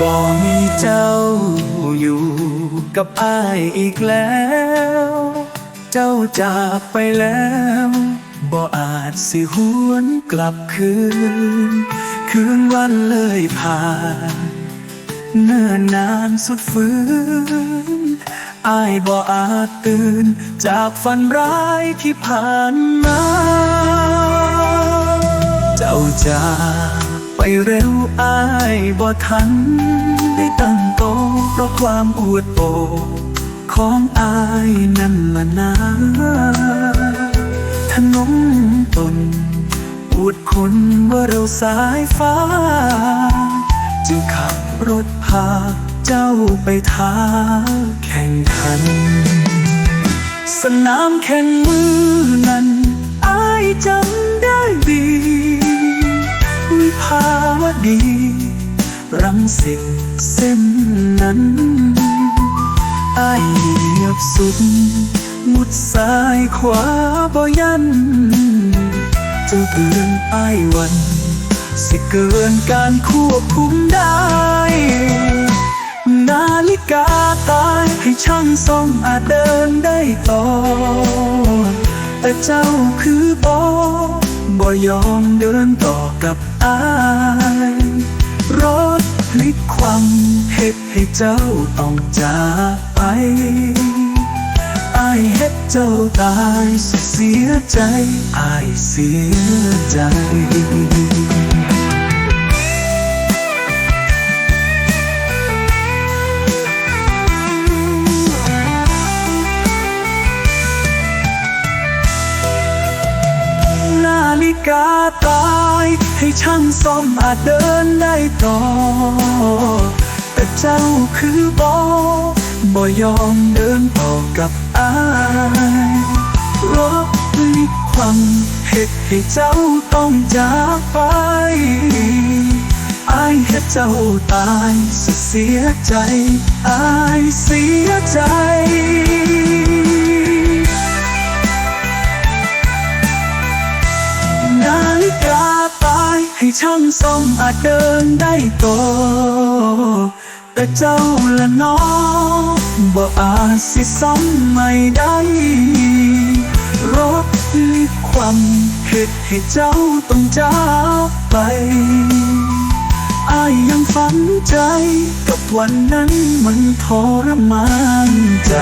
บ่มีเจ้าอยู่กับอ้ายอีกแล้ว เจ้าจากไปแล้วบ่อาจสิหวนกลับคืน คืนวันเลยผ่านเนิ่นนานสุดฝืนอายบ่อาจตื่น จากฝันร้ายที่ผ่านมา เจ้าจาก ไปเร็วอายบ่ทัน ได้ตั้งโตเพราะความอวดโอของอายนั่นละนะถนนตนอวดคนว่าเราสายฟ้า จึงขับรถพาเจ้าไปท้าแข่งขัน สนามแข่งมือนั้น สิตเส้นนั้นไอเหยียบสุด มุดซ้ายขวาบ่ยันเจ้าเตือนไอ้วัน สิเกินการควบคุมได้ นาฬิกาตายให้ช่างส่องอาจเดินได้ต่อ แต่เจ้าคือบอบ่ยอมเดินต่อกับอา ลิกความเหตุให้เจ้าต้องจากไปอายเฮ็ดเจ้าตายสเสียใจอายเสียใจนาฬิกาตายให้ช่างซ่อมอาจเดินได้ต่อ เจ้าคือบอบ่ยอมเดินต่อกับอายรถพลิกความเหตุให้เจ้าต้องจากไปอายเฮ็ดเจ้าตายสิเสียใจอายเสียใจนาฬิกาตายให้ช่างซ่อมอาจเดินได้ต่อ แต่เจ้าละน้องบ่อาจสิซ่อมไม่ได้รถพลิความคิดให้เจ้าต้องจากไปอายยังฝันใจ กับวันนั้นมันทรมานใจ